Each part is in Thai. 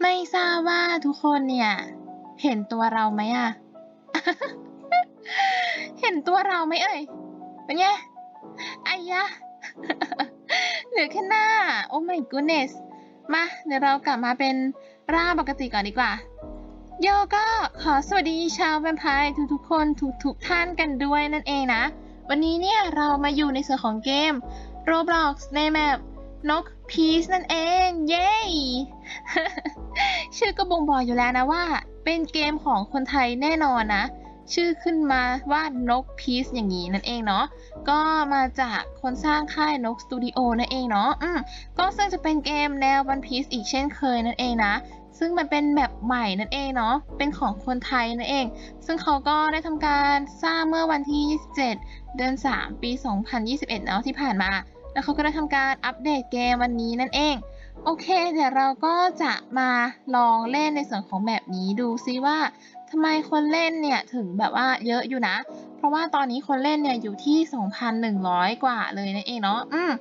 ไม่ทราบว่าทุกคนเนี่ย เห็นตัวเราไหมอะ เห็นตัวเราไหมเอ่ย เป็นไงไอ้ยะเหลือแค่หน้า โอ้ my goodness มา เดี๋ยวเรากลับมาเป็นร่างปกติก่อนดีกว่า โยก็ขอสวัสดีชาวแวมไพร์ทุกๆคนทุกๆท่านกันด้วยนั่นเองนะ วันนี้เนี่ยเรามาอยู่ในส่วนของเกม Roblox ในแมปนกพีซนั่นเอง เย้ ชื่อก็บ่งบอกอยู่แล้วนะว่า เป็นเกมของคนไทยแน่นอนนะ ชื่อขึ้นมาว่านกพีซอย่างนี้นั่นเองเนาะก็มาจากคนสร้างค่ายนกสตูดิโอนั่นเองเนาะอืมก็ซึ่งจะเป็นเกมแนววันพีซอีกเช่นเคยนั่นเองนะ ซึ่งมันเป็นแบบใหม่นั่นเองเนาะ เป็นของคนไทยนั่นเอง ซึ่งเขาก็ได้ทำการสร้างเมื่อวันที่ 27 เดือน 3 ปี 2021เนาะที่ผ่านมา แล้วเขาก็ได้ทำการอัปเดตเกมวันนี้นั่นเอง โอเค เดี๋ยวเราก็จะมาลองเล่นในส่วนของแบบนี้ดูซิว่าทำไมคนเล่นเนี่ยถึงแบบว่าเยอะอยู่นะ เพราะว่าตอนนี้คนเล่นเนี่ยอยู่ที่ 2,100 กว่าเลยนั่นเองเนาะ อืม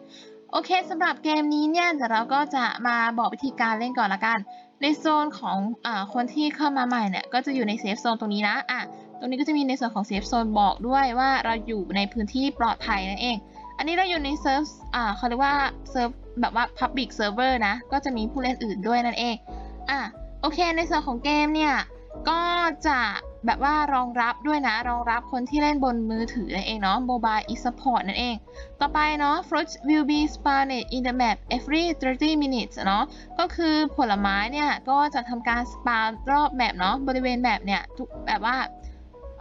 โอเคสำหรับเกมนี้เนี่ยเดี๋ยวเราก็จะมาบอกวิธีการเล่นก่อนละกัน ในโซนของอคนที่เข้ามาใหม่เนี่ยก็จะอยู่ในเซฟโซนตรงนี้นะอะตรงนี้ก็จะมีในส่วนของเซฟโซนบอกด้วยว่าเราอยู่ในพื้นที่ปลอดภัยนั่นเอง อันนี้เราอยู่ในเซิร์ฟอ่าเขาเรียกว่าเซิร์ฟแบบว่า Public Server นะ ก็จะมีผู้เล่นอื่นด้วยนั่นเองอะโอเคในส่วนของเกมเนี่ยก็จะ แบบว่ารองรับด้วยนะ รองรับคนที่เล่นบนมือถือนั่นเองเนาะ Mobile e support นั่นเอง ต่อไปเนาะ fruits will be spawned in the map every 30 minutes เนาะ ก็คือผลไม้เนี่ย ก็จะทำการสปาร์รอบแมปเนาะ บริเวณแมปเนี่ยทุกแบบว่า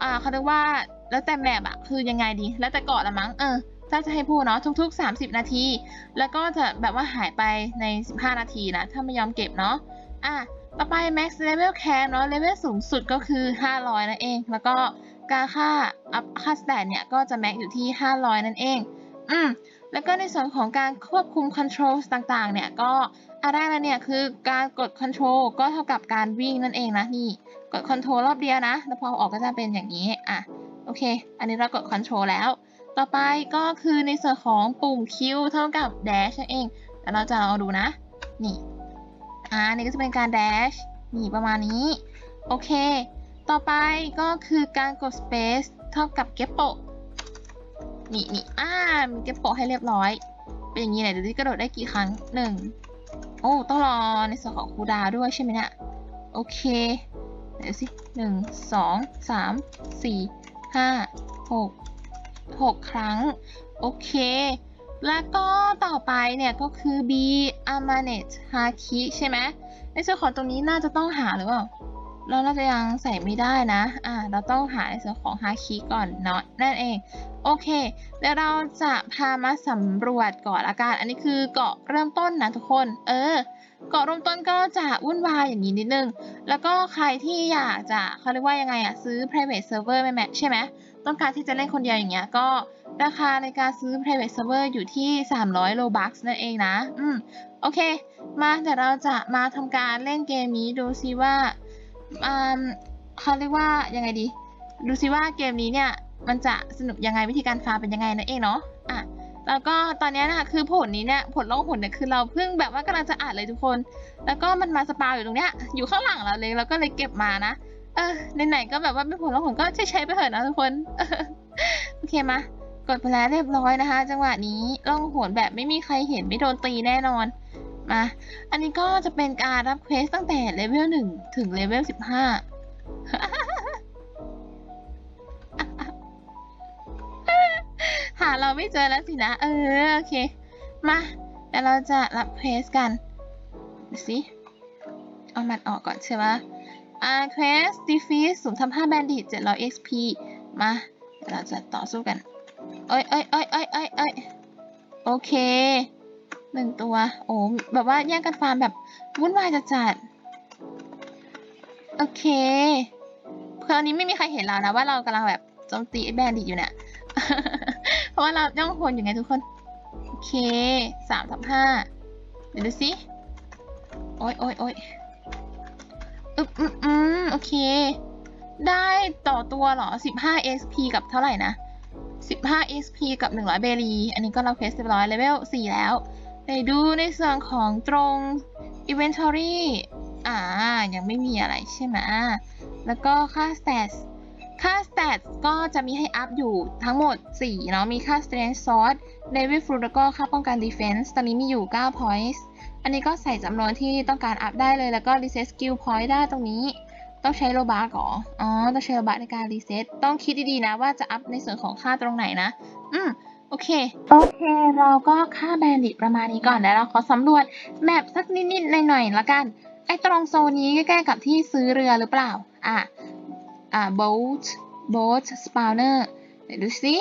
อ่าเขาเรียกว่า แล้วแต่แมปอะคือยังไงดี แล้วแต่เกาะละมั้ง เออถ้าจะให้พูดเนาะทุกๆ 30 นาที แล้วก็จะแบบว่าหายไปใน 15 นาทีนะ ถ้าไม่ยอมเก็บเนาะ อะ ต่อไป max level cap เนาะ level สูงสุดก็คือ 500 นั่นเอง แล้วก็การค่า up ค่า stat เนี่ย ก็จะ max อยู่ที่ 500 นั่นเอง อืม แล้วก็ในส่วนของการควบคุม control ต่างๆ เนี่ย ก็อันแรกเลยเนี่ย คือการกด control ก็เท่ากับการวิ่งนั่นเองนะ นี่ กด control รอบเดียวนะ แล้วพอออกก็จะเป็นอย่างนี้ อะ โอเค อันนี้เรากด control แล้ว ต่อไปก็คือในส่วนของปุ่ม Q เท่ากับ dash นั่นเอง แล้วเราจะลองดูนะ นี่ อ่านี่ก็จะเป็นการ dash นี่ประมาณนี้ โอเค ต่อไปก็คือการกด space เท่ากับ g e p p o นี่นี่อ่ามี g e p p o ให้เรียบร้อย เป็นอย่างนี้ไหนดูที่กระโดดได้กี่ครั้งหนึ่งโอ้ต้องรอในส่วนของคูดาวด้วยใช่ไหมเนี่ยโอเคเดี๋ยวสิหนึ่งสองสามสี่ห้าหกหกครั้ง โอเค แล้วก็ต่อไปเนี่ยก็คือ B a m a n e t Haki ใช่ไหมในส่วนของตรงนี้น่าจะต้องหาหรือเปล่าเราน่าจะยังใส่ไม่ได้นะ อ่า เราต้องหาในส่วนของ Haki ก่อนเนาะนั่นเอง โอเค เดี๋ยวเราจะพามาสำรวจก่อนละกัน อันนี้คือเกาะเริ่มต้นนะทุกคน เออ เกาะเริ่มต้นก็จะวุ่นวายอย่างนี้นิดนึง แล้วก็ใครที่อยากจะเขาเรียกว่ายังไงอะซื้อ private server ไหมแม่ใช่ไหม ต้องการที่จะเล่นคนเดียวอย่างเงี้ย ก็ ราคาในการซื้อ private server อยู่ที่ 300 robux นั่นเองนะ อืม โอเค มาเดี๋ยวเราจะมาทำการเล่นเกมนี้ดูซิว่าอืมเขาเรียกว่ายังไงดี ดูซิว่าเกมนี้เนี่ย มันจะสนุกยังไงวิธีการฟาร์มเป็นยังไงนั่นเองเนาะ อะ แล้วก็ตอนนี้นะคือผลนี้เนี่ย ผลล่องหนเนี่ยคือเราเพิ่งแบบว่ากำลังจะอ่านเลยทุกคน แล้วก็มันมาสปาวอยู่ตรงเนี้ย อยู่ข้างหลังเราเลยเราก็เลยเก็บมานะ เออ ไหนๆก็แบบว่าเป็นผลล่องหนก็ใช้ใช้ไปเถอะนะทุกคน โอเคมา กดไปแล้วเรียบร้อยนะคะ จังหวะนี้ล่องหนแบบไม่มีใครเห็นไม่โดนตีแน่นอนมาอันนี้ก็จะเป็นการรับเควสตั้งแต่เลเวลหนึ่งถึงเลเวลสิบห้าหาเราไม่เจอแล้วสินะ เออ โอเค มาเดี๋ยวเราจะรับเควสกันสิเอามันออกก่อนใช่ไหมอ่าเควส defeat สูงทำห้าแบนดิต700 XP มาเดี๋ยวเราจะต่อสู้กัน เอ้ยเอ้ยเอ้ยเอ้ยเอ้ยเอ้ยโอเคหนึ่งตัว โอ้แบบว่าแย่งกันฟาร์มแบบวุ่นวายจัดจัดๆโอเคคืออันนี้ไม่มีใครเห็นเรานะว่าเรากำลังแบบโจมตีไอ้แบนดิตอยู่เนี่ยเพราะว่าเราย่องหนอยู่ไงทุกคน โอเคสามทับห้าเดี๋ยวดูสิโอ้ยโอ้ยโอ้ยอึบอืมอืมโอเค ได้ต่อตัวเหรอ 15 XP กับเท่าไหร่นะ 15 XP กับ 100 เบรี อันนี้ก็เราเควสเรียบร้อยเลเวล4แล้ว ไปดูในส่วนของตรง Inventory อ่า ยังไม่มีอะไรใช่ไหม แล้วก็ค่า Stats ค่า Stats ก็จะมีให้อัพอยู่ทั้งหมด 4 เนาะ มีค่า Strength Sword Devil Fruit แล้วก็ค่าป้องกัน Defense ตอนนี้มีอยู่ 9 points อันนี้ก็ใส่จำนวนที่ต้องการอัพได้เลย แล้วก็ reset skill point ได้ตรงนี้ ต้องใช้โลบาร์กเหรอ อ๋อ ต้องใช้โลบาร์ในการรีเซ็ต ต้องคิดดีๆนะว่าจะอัพในส่วนของค่าตรงไหนนะ อืมโอเค โอเค เราก็ค่าแบนดิตประมาณนี้ก่อน แล้วเราขอสำรวจแมปสักนิดๆหน่อยๆละกัน ไอ้ตรงโซนนี้ใกล้ๆกับที่ซื้อเรือหรือเปล่า อะ อ่า boat boat spawner เดี๋ยวดูสิ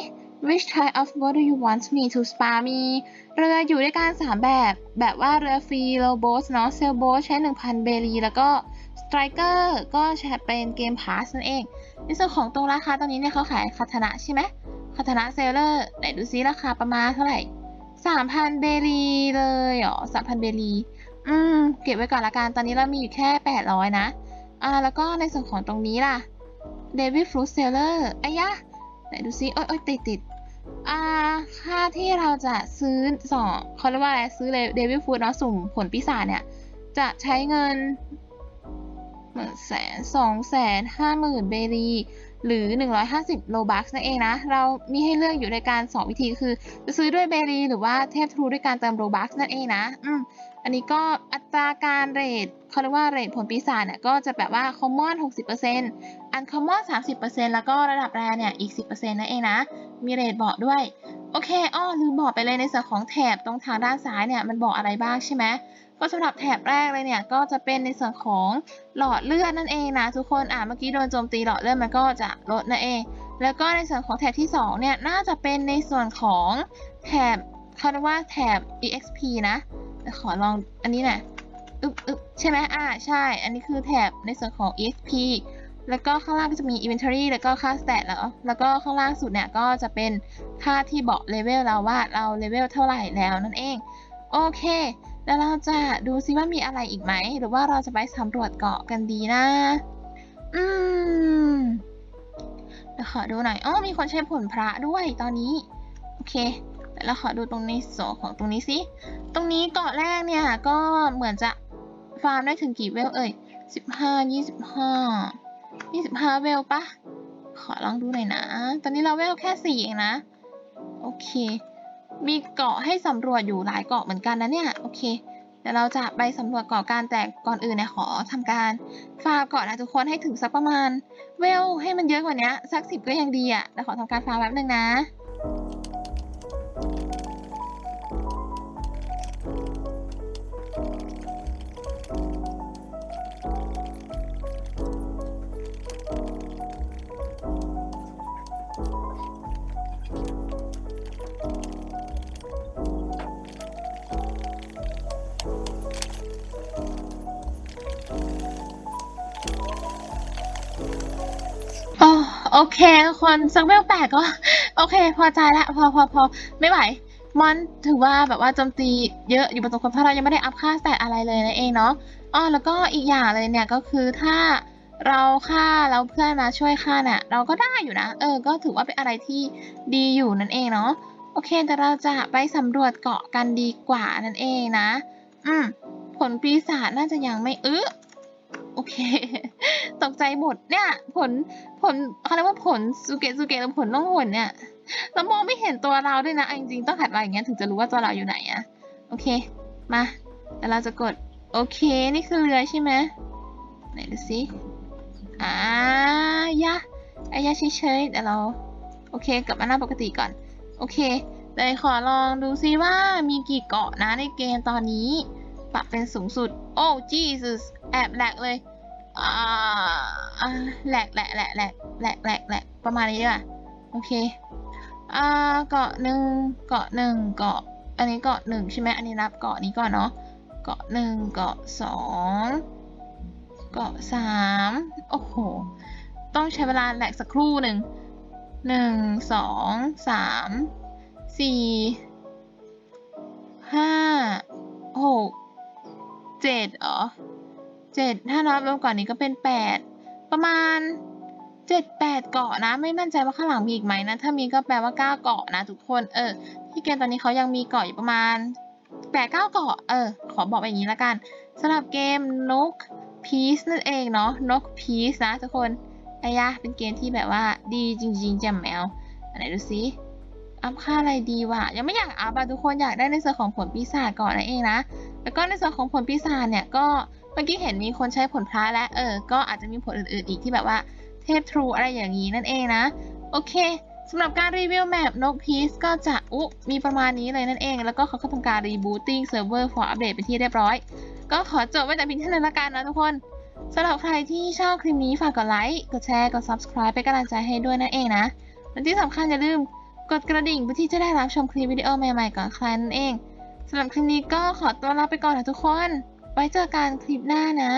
which type of boat do you want me to spawn มีเรืออยู่ด้วยกัน3แบบ แบบว่าเรือฟรี low boat เนาะ sail boat ใช้ 1,000 เบรีแล้วก็ striker ก็ใช้เป็นเกมพาสนั่นเอง ในส่วนของตรงราคาตอนนี้เนี่ยเขาขายคาทนะใช่ไหมคาทนะเซลเลอร์ไหนดูซิราคาประมาณเท่าไหร่3,000 เบรีเลยเหรอ3,000 เบรีอืม เก็บไว้ก่อนละกัน ตอนนี้เรามีอยู่แค่ 800 นะ อ่า แล้วก็ในส่วนของตรงนี้ล่ะ David Fruit Seller อายะ ไหนดูซิ โอ้ยโอ้ยติดติดอ่า ค่าที่เราจะซื้อสองเขาเรียกว่าอะไร ซื้อเลย David Fruit เนาะ สุ่มผลปีศาจเนี่ย จะใช้เงิน หนึ่งแสนสองแสนห้าหมื่นเบรีหรือ 150 โลบัคนั่นเองนะ เรามีให้เลือกอยู่ในการ 2 วิธีคือ จะซื้อด้วยเบรีหรือว่าเทพทรูด้วยการเติมโลบัคนั่นเองนะ อืม อันนี้ก็อัตราการเรทเขาเรียกว่าเรทผลปีศาจเนี่ยก็จะแบบว่า common 60% uncommon 30%แล้วก็ระดับแรเนี่ยอีก 10%นั่นเองนะ มีเรทบอกด้วย โอเค อ้อลืมบอกไปเลยในส่วนของแถบตรงทางด้านซ้ายเนี่ยมันบอกอะไรบ้างใช่ไหม ก็สำหรับแถบแรกเลยเนี่ยก็จะเป็นในส่วนของหลอดเลือดนั่นเองนะทุกคนอ่าเมื่อกี้โดนโจมตีหลอดเลือดมันก็จะลดนั่นเอง แล้วก็ในส่วนของแถบที่สองเนี่ยน่าจะเป็นในส่วนของแถบเขาเรียกว่าแถบ exp นะขอลองอันนี้น่อยอึบอึบใช่ไหมอ่าใช่ อันนี้คือแถบในส่วนของ exp แล้วก็ข้างล่างก็จะมี inventory แล้วก็ค่า stat แล้ว แล้วก็ข้างล่างสุดเนี่ยก็จะเป็นค่าที่บอกเลเวลเราว่าเราเลเวลเท่าไหร่แล้วนั่นเอง โอเค แล้วเราจะดูซิว่ามีอะไรอีกไหม หรือว่าเราจะไปสำรวจเกาะกันดีนะ อืมเดี๋ยวขอดูหน่อยอ๋อมีคนใช้ผลพระด้วยตอนนี้ โอเคแต่เราขอดูตรงในโซของตรงนี้สิ ตรงนี้เกาะแรกเนี่ย ก็เหมือนจะฟาร์มได้ถึงกี่เวลเอ่ยสิบห้ายี่สิบห้ายี่สิบห้าเวลปะขอลองดูหน่อยนะ ตอนนี้เราเวลแค่สี่เองนะ โอเค มีเกาะให้สำรวจอยู่หลายเกาะเหมือนกันนะเนี่ยโอเคเดี๋ยวเราจะไปสำรวจเกาะการแต่ก่อนอื่นเนี่ยขอทำการฟาร์มก่อนนะทุกคนให้ถึงสักประมาณ เวลให้มันเยอะกว่านี้สักสิบก็ยังดีอะ่ะเดี๋ยวขอทำการฟาร์มแป๊บนึงนะ เคทุกคนสักเวลแปดก็ โอเค พอใจละพอพอพอไม่ไหวมอนถือว่าแบบว่าโจมตีเยอะอยู่บนตัวคนเพราะเรายังไม่ได้อัพค่าแต่อะไรเลยนั่นเองเนาะอ๋อแล้วก็อีกอย่างเลยเนี่ยก็คือถ้าเราฆ่าแล้วเพื่อนมาช่วยฆ่าเนี่ยเราก็ได้อยู่นะ เออ ก็ถือว่าเป็นอะไรที่ดีอยู่นั่นเองเนาะโอเคแต่เราจะไปสำรวจเกาะกันดีกว่านั่นเองนะ อืมผลปีศาจน่าจะยังไม่อื้อ โอเค ตกใจหมดเนี่ย ผลผลเขาเรียกว่าผลสุเกะสุเกะหรือผลล่องหนเนี่ยเรามองไม่เห็นตัวเราด้วยนะอจริงๆต้องหัดมาอย่างเงี้ยถึงจะรู้ว่าตัวเราอยู่ไหนอะโอเค มาเดี๋ยวเราจะกด โอเค นี่คือเรือใช่ไหมไหนดูสิอ่ายะอายะเฉยๆเดี๋ยวเรา โอเคกลับมาหน้าปกติก่อน โอเคเดี๋ยขอลองดูซิว่ามีกี่เกาะนะในเกมตอนนี้ ปรับเป็นสูงสุด โอ้ Jesus แอบแหลกเลยอ่าแหลกแหลกแหลกแหลกแหลกแหลกแหลกประมาณนี้ดีกว่าโอเคอ่าเกาะหนึ่งเกาะหนึ่งเกาะ อันนี้เกาะหนึ่งใช่ไหมอันนี้นับเกาะนี้ก่อนเนาะเกาะหนึ่งเกาะสองเกาะสามโอ้โห ต้องใช้เวลาแหลกสักครู่หนึ่งหนึ่งสองสามสี่ห้าหก เจ็ดเหรอเจ็ดถ้านับรวมก่อนนี้ก็เป็นแปดประมาณเจ็ดแปดเกาะนะ ไม่มั่นใจว่าข้างหลังมีอีกไหมนะ ถ้ามีก็แปลว่าเก้าเกาะนะทุกคนเออที่เกมตอนนี้เขายังมีเกาะอยู่ประมาณแปดเก้าเกาะเออ ขอบอกอย่างนี้ละกันสำหรับเกมนกพีซนั่นเองเนาะนกพีซนะทุกคนอายะเป็นเกมที่แบบว่าดีจริงๆจำแมวอันไหนดูซิอัพค่าอะไรดีวะยังไม่อยากอัพอะทุกคนอยากได้ในส่วนของผลปีศาจก่อนนั่นเองนะ แล้วก็ในส่วนของผลปีศาจเนี่ยก็เมื่อกี้เห็นมีคนใช้ผลพระและเออ ก็อาจจะมีผลอื่นๆอีกที่แบบว่าเทพทรูอะไรอย่างนี้นั่นเองนะ โอเคสำหรับการรีวิวแมปนกพีซก็จะอุมีประมาณนี้เลยนั่นเอง แล้วก็เขาก็ทำการรีบูตติ้งเซิร์ฟเวอร์ for อัปเดตไปนที่เรียบร้อย ก็ขอจบไว้แต่เพียงเท่านั้นละกันนะทุกคนสำหรับใครที่ชอบคลิปนี้ฝากกดไลค์ กดแชร์ กด subscribe เป็นกำลังใจให้ด้วยนั่นเองนะและที่สำคัญอย่าลืมกดกระดิ่งเพื่อที่จะได้รับชมคลิปวิดีโอใหม่ๆก่อนใครนั่นเอง สำหรับคลิปนี้ก็ขอตัวลาไปก่อนนะทุกคน ไว้เจอกันคลิปหน้านะ